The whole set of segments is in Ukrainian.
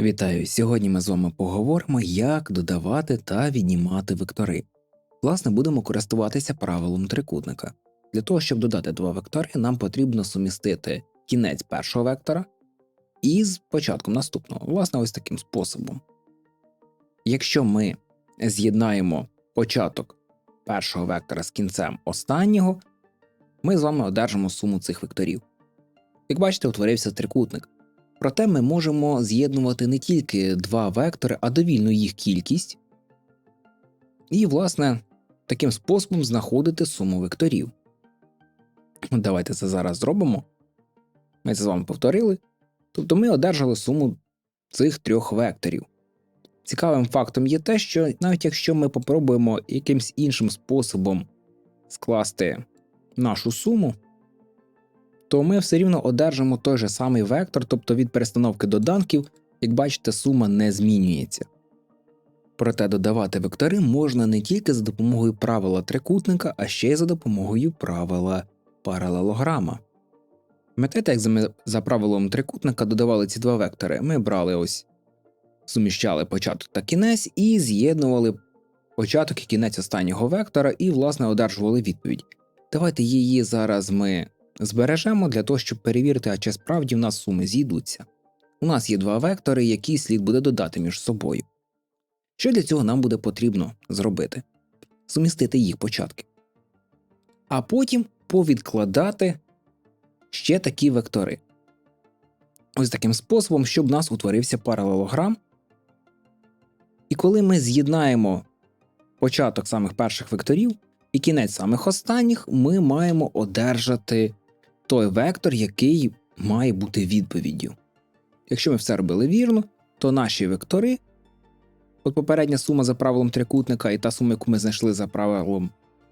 Вітаю! Сьогодні ми з вами поговоримо, як додавати та віднімати вектори. Власне, будемо користуватися правилом трикутника. Для того, щоб додати два вектори, нам потрібно сумістити кінець першого вектора із початком наступного, власне, ось таким способом. Якщо ми з'єднаємо початок першого вектора з кінцем останнього, ми з вами одержимо суму цих векторів. Як бачите, утворився трикутник. Проте ми можемо з'єднувати не тільки два вектори, а довільну їх кількість, і, власне, таким способом знаходити суму векторів. Давайте це зараз зробимо. Ми це з вами повторили. Тобто ми одержали суму цих трьох векторів. Цікавим фактом є те, що навіть якщо ми попробуємо якимсь іншим способом скласти нашу суму, то ми все рівно одержимо той же самий вектор, тобто від перестановки доданків, як бачите, сума не змінюється. Проте додавати вектори можна не тільки за допомогою правила трикутника, а ще й за допомогою правила паралелограма. Пам'ятаєте, як ми за правилом трикутника додавали ці два вектори? Ми брали ось, суміщали початок та кінець і з'єднували початок і кінець останнього вектора, і, власне, одержували відповідь. Давайте її зараз ми збережемо для того, щоб перевірити, а чи справді в нас суми зійдуться. У нас є два вектори, які слід буде додати між собою. Що для цього нам буде потрібно зробити? Сумістити їх початки. А потім повідкладати ще такі вектори. Ось таким способом, щоб у нас утворився паралелограм. І коли ми з'єднаємо початок самих перших векторів і кінець самих останніх, ми маємо одержати той вектор, який має бути відповіддю. Якщо ми все робили вірно, то наші вектори, от попередня сума за правилом трикутника і та сума, яку ми знайшли за правилом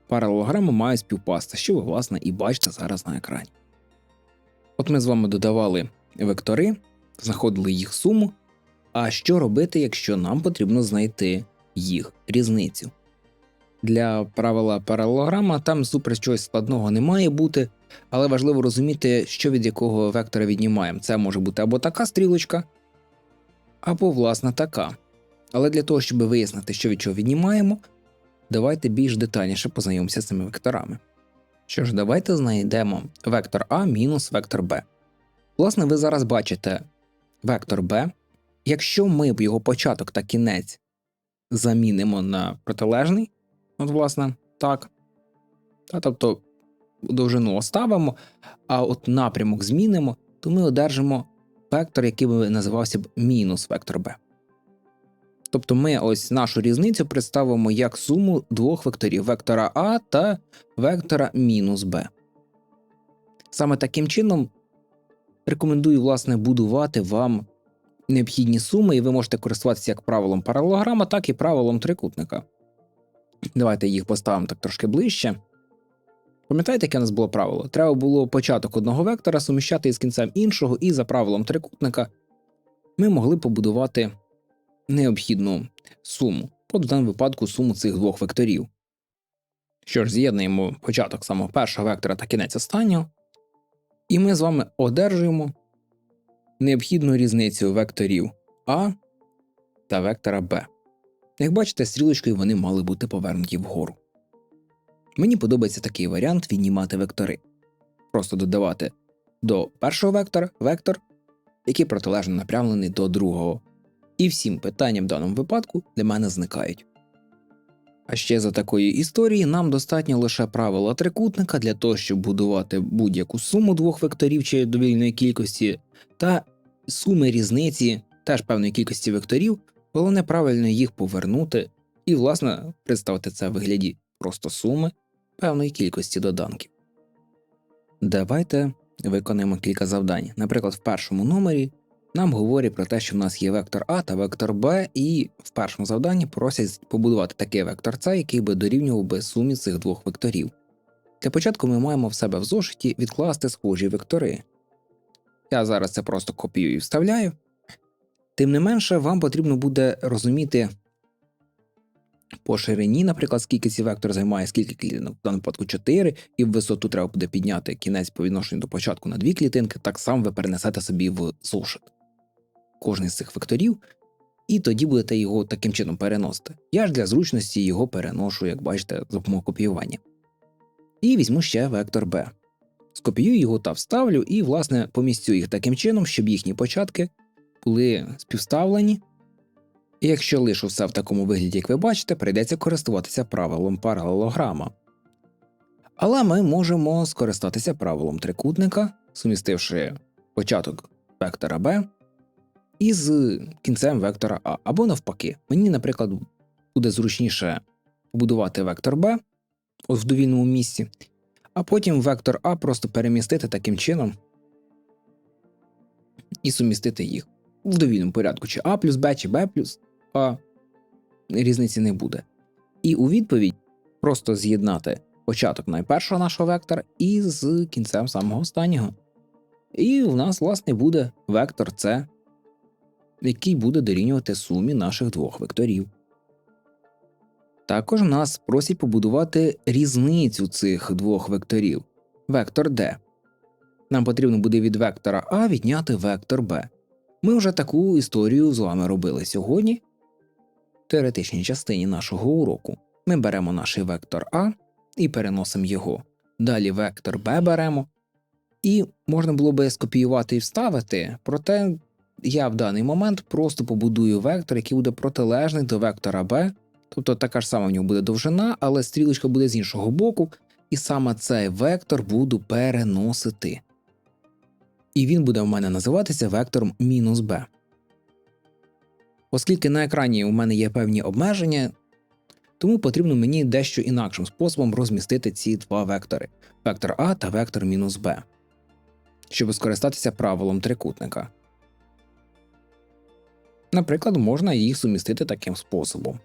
паралелограму, мають співпасти, що ви, власне, і бачите зараз на екрані. От ми з вами додавали вектори, знаходили їх суму. А що робити, якщо нам потрібно знайти їх різницю? Для правила паралелограма там супер чогось складного не має бути, але важливо розуміти, що від якого вектора віднімаємо. Це може бути або така стрілочка, або власне така. Але для того, щоб вияснити, що від чого віднімаємо, давайте більш детальніше познайомимося з цими векторами. Що ж, давайте знайдемо вектор А мінус вектор Б. Власне, ви зараз бачите вектор Б. Якщо ми б його початок та кінець замінимо на протилежний, от, власне, так, та, тобто довжину оставимо, а от напрямок змінимо, то ми одержимо вектор, який би називався б мінус вектор b. Тобто ми ось нашу різницю представимо як суму двох векторів вектора А та вектора мінус Б. Саме таким чином рекомендую власне будувати вам необхідні суми, і ви можете користуватися як правилом паралелограма, так і правилом трикутника. Давайте їх поставимо так трошки ближче. Пам'ятаєте, яке у нас було правило? Треба було початок одного вектора суміщати із кінцем іншого, і за правилом трикутника ми могли побудувати необхідну суму, по в даному випадку суму цих двох векторів. Що ж, з'єднуємо початок самого першого вектора та кінець останнього, і ми з вами одержуємо необхідну різницю векторів А та вектора Б. Як бачите, стрілочкою вони мали бути повернуті вгору. Мені подобається такий варіант віднімати вектори. Просто додавати до першого вектора вектор, який протилежно направлений до другого. І всім питанням в даному випадку для мене зникають. А ще за такої історії нам достатньо лише правила трикутника для того, щоб будувати будь-яку суму двох векторів чи довільної кількості, та суми різниці теж певної кількості векторів, головне правильно їх повернути і, власне, представити це в вигляді просто суми певної кількості доданків. Давайте виконаємо кілька завдань. Наприклад, в першому номері нам говорять про те, що в нас є вектор А та вектор Б, і в першому завданні просять побудувати такий вектор С, який би дорівнював би сумі цих двох векторів. Для початку ми маємо в себе в зошиті відкласти схожі вектори. Я зараз це просто копію і вставляю. Тим не менше, вам потрібно буде розуміти по ширині, наприклад, скільки цей вектор займає, скільки клітинок, в даному випадку 4, і в висоту треба буде підняти кінець по відношенню до початку на дві клітинки, так само ви перенесете собі в зошит. кожний з цих векторів, і тоді будете його таким чином переносити. Я ж для зручності його переношу, як бачите, за допомогою копіювання. І візьму ще вектор b. Скопіюю його та вставлю, і, власне, помістю їх таким чином, щоб їхні початки були співставлені. І якщо лишу все в такому вигляді, як ви бачите, прийдеться користуватися правилом паралелограма. Але ми можемо скористатися правилом трикутника, сумістивши початок вектора b із кінцем вектора А, або навпаки. Мені, наприклад, буде зручніше побудувати вектор b в довільному місці, а потім вектор А просто перемістити таким чином і сумістити їх в довільному порядку, чи А плюс Б, чи Б плюс А, різниці не буде. І у відповідь просто з'єднати початок найпершого нашого вектора і з кінцем самого останнього. І в нас, власне, буде вектор С, який буде дорівнювати сумі наших двох векторів. Також нас просять побудувати різницю цих двох векторів вектор D. Нам потрібно буде від вектора А відняти вектор B. Ми вже таку історію з вами робили сьогодні. В теоретичній частині нашого уроку ми беремо наш вектор А і переносимо його. Далі вектор B беремо. І можна було би скопіювати і вставити, проте я в даний момент просто побудую вектор, який буде протилежний до вектора B. Тобто така ж сама в нього буде довжина, але стрілочка буде з іншого боку, і саме цей вектор буду переносити. І він буде у мене називатися вектором мінус b. Оскільки на екрані у мене є певні обмеження, тому потрібно мені дещо інакшим способом розмістити ці два вектори вектор А та вектор мінус b, щоб скористатися правилом трикутника. Наприклад, можна їх сумістити таким способом.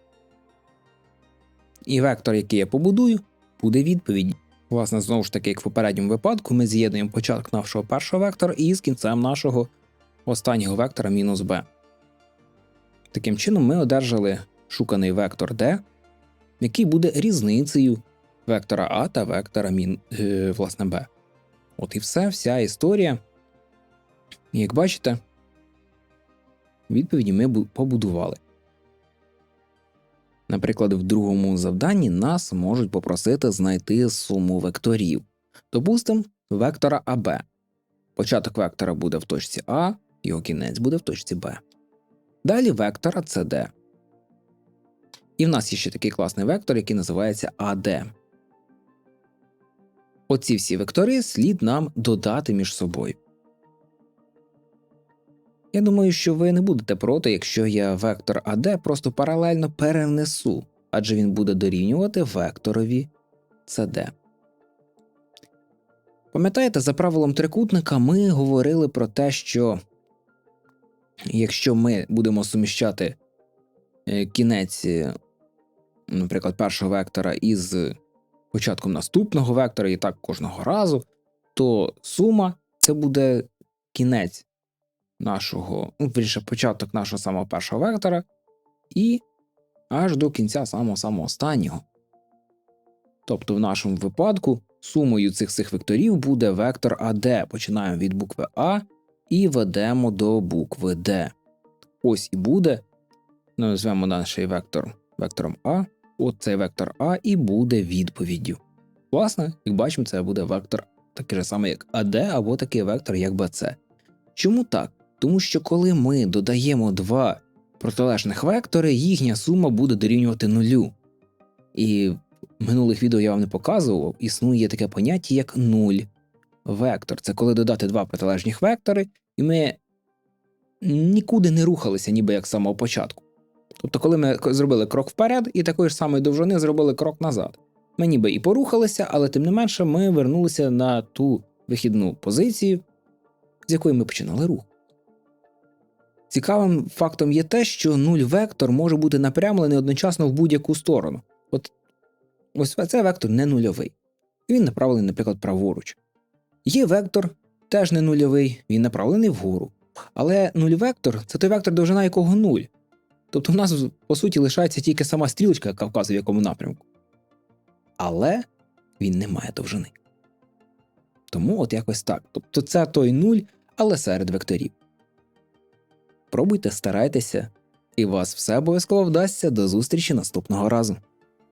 І вектор, який я побудую, буде відповідь. Власне, знову ж таки, як в попередньому випадку, ми з'єднуємо початок нашого першого вектора із кінцем нашого останнього вектора мінус b. Таким чином, ми одержали шуканий вектор d, який буде різницею вектора А та вектора мін, е, власне b. От і все, вся історія. Як бачите, відповіді ми побудували. Наприклад, в другому завданні нас можуть попросити знайти суму векторів. Допустимо, вектора АБ. Початок вектора буде в точці А, його кінець буде в точці Б. Далі вектора CD. І в нас є ще такий класний вектор, який називається АД. Оці всі вектори слід нам додати між собою. Я думаю, що ви не будете проти, якщо я вектор АД просто паралельно перенесу, адже він буде дорівнювати векторові CD. Пам'ятаєте, за правилом трикутника ми говорили про те, що якщо ми будемо суміщати е, кінець, е, наприклад, першого вектора із початком наступного вектора, і так кожного разу, то сума це буде кінець нашого, ну, вірніше, початок нашого самого першого вектора, і аж до кінця самого самого останнього. Тобто, в нашому випадку сумою цих цих векторів буде вектор АД. Починаємо від букви А і ведемо до букви Д. Ось і буде. Назвемо наш вектор вектором А. От цей вектор А і буде відповіддю. Власне, як бачимо, це буде вектор такий же самий, як АД, або такий вектор, як БЦ. Чому так? Тому що коли ми додаємо два протилежних вектори, їхня сума буде дорівнювати нулю. І в минулих відео я вам не показував, існує таке поняття, як нуль вектор. Це коли додати два протилежних вектори, і ми нікуди не рухалися, ніби як з самого початку. Тобто, коли ми зробили крок вперед і такої ж самої довжини зробили крок назад. Ми ніби і порухалися, але тим не менше ми вернулися на ту вихідну позицію, з якої ми починали рух. Цікавим фактом є те, що нуль вектор може бути напрямлений одночасно в будь-яку сторону. От ось цей вектор не нульовий. Він направлений, наприклад, праворуч. Є вектор теж не нульовий, він направлений вгору. Але нуль вектор це той вектор, довжина якого нуль. Тобто в нас, по суті, лишається тільки сама стрілочка, яка вказує в якому напрямку. Але він не має довжини. Тому от якось так. Тобто це той нуль, але серед векторів. Пробуйте, старайтеся, і вас все обов'язково вдасться до зустрічі наступного разу.